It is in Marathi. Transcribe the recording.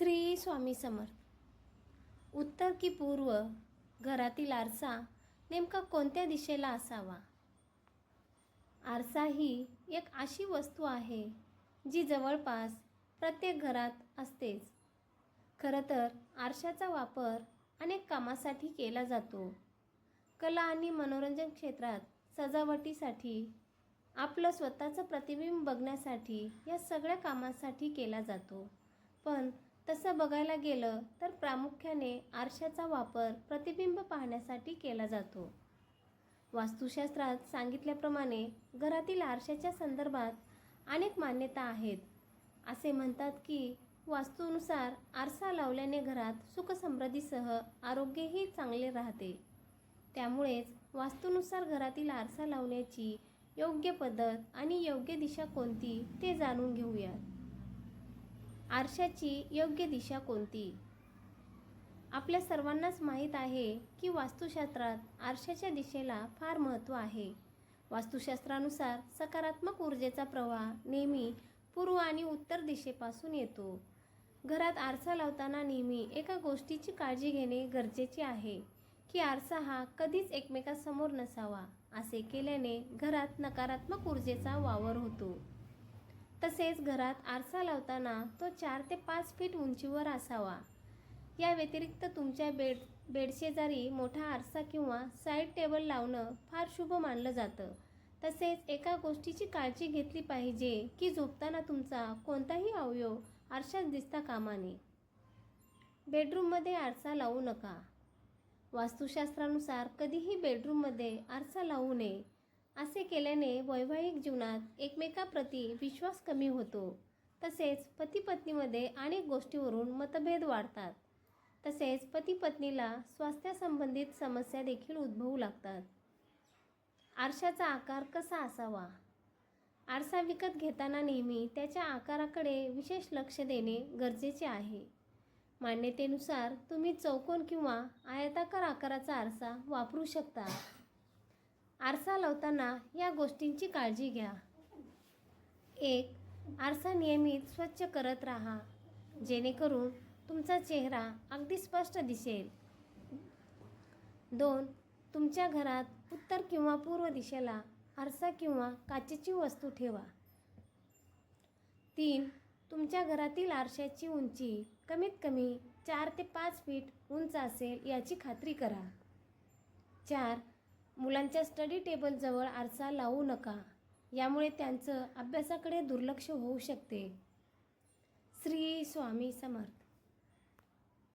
श्री स्वामी समर्थ. उत्तर की पूर्व घरातील आरसा नेमका कोणत्या दिशेला असावा? आरसा ही एक अशी वस्तू आहे जी जवळपास प्रत्येक घरात असतेच. खरं तर आरशाचा वापर अनेक कामासाठी केला जातो. कला आणि मनोरंजन क्षेत्रात सजावटीसाठी आपलं स्वतःचं प्रतिबिंब बघण्यासाठी या सगळ्या कामासाठी केला जातो. पण तसं बघायला गेलं तर प्रामुख्याने आरशाचा वापर प्रतिबिंब पाहण्यासाठी केला जातो. वास्तुशास्त्रात सांगितल्याप्रमाणे घरातील आरशाच्या संदर्भात अनेक मान्यता आहेत. असे म्हणतात की वास्तूनुसार आरसा लावल्याने घरात सुखसमृद्धीसह आरोग्यही चांगले राहते. त्यामुळेच वास्तूनुसार घरातील आरसा लावण्याची योग्य पद्धत आणि योग्य दिशा कोणती ते जाणून घेऊयात. आरशाची योग्य दिशा कोणती? आपल्या सर्वांनाच माहीत आहे की वास्तुशास्त्रात आरशाच्या दिशेला फार महत्त्व आहे. वास्तुशास्त्रानुसार सकारात्मक ऊर्जेचा प्रवाह नेहमी पूर्व आणि उत्तर दिशेपासून येतो. घरात आरसा लावताना नेहमी एका गोष्टीची काळजी घेणे गरजेचे आहे की आरसा हा कधीच एकमेकासमोर नसावा असे केल्याने घरात नकारात्मक ऊर्जेचा वावर होतो. तसेच घरात आरसा लावताना तो चार ते पाच फीट उंचीवर असावा. या व्यतिरिक्त तुमच्या बेड बेडशेजारी मोठा आरसा किंवा साईड टेबल लावणं फार शुभ मानलं जातं. तसेच एका गोष्टीची काळजी घेतली पाहिजे की झोपताना तुमचा कोणताही अवयव आरशात दिसता कामा नये बेडरूममध्ये आरसा लावू नका. वास्तुशास्त्रानुसार कधीही बेडरूममध्ये आरसा लावू नये. असे केल्याने वैवाहिक जीवनात एकमेकाप्रती विश्वास कमी होतो. तसेच पती पत्नीमध्ये अनेक गोष्टीवरून मतभेद वाढतात. तसेच पती पत्नीला स्वास्थ्यासंबंधित समस्या देखील उद्भवू लागतात. आरशाचा आकार कसा असावा? आरसा विकत घेताना नेहमी त्याच्या आकाराकडे विशेष लक्ष देणे गरजेचे आहे. मान्यतेनुसार तुम्ही चौकोन किंवा आयताकार आकाराचा आरसा वापरू शकता. आरसा लावताना या गोष्टींची काळजी घ्या. एक आरसा नियमित स्वच्छ करत राहा. जेणेकरून तुमचा चेहरा अगदी स्पष्ट दिसेल. दोन तुमच्या घरात उत्तर किंवा पूर्व दिशेला आरसा किंवा काचेची वस्तू ठेवा. तीन तुमच्या घरातील आरशाची उंची कमीत कमी चार ते पाच फीट उंच असेल याची खात्री करा. चार मुलांच्या स्टडी टेबलजवळ आरसा लावू नका. यामुळे त्यांचं अभ्यासाकडे दुर्लक्ष होऊ शकते. श्री स्वामी समर्थ.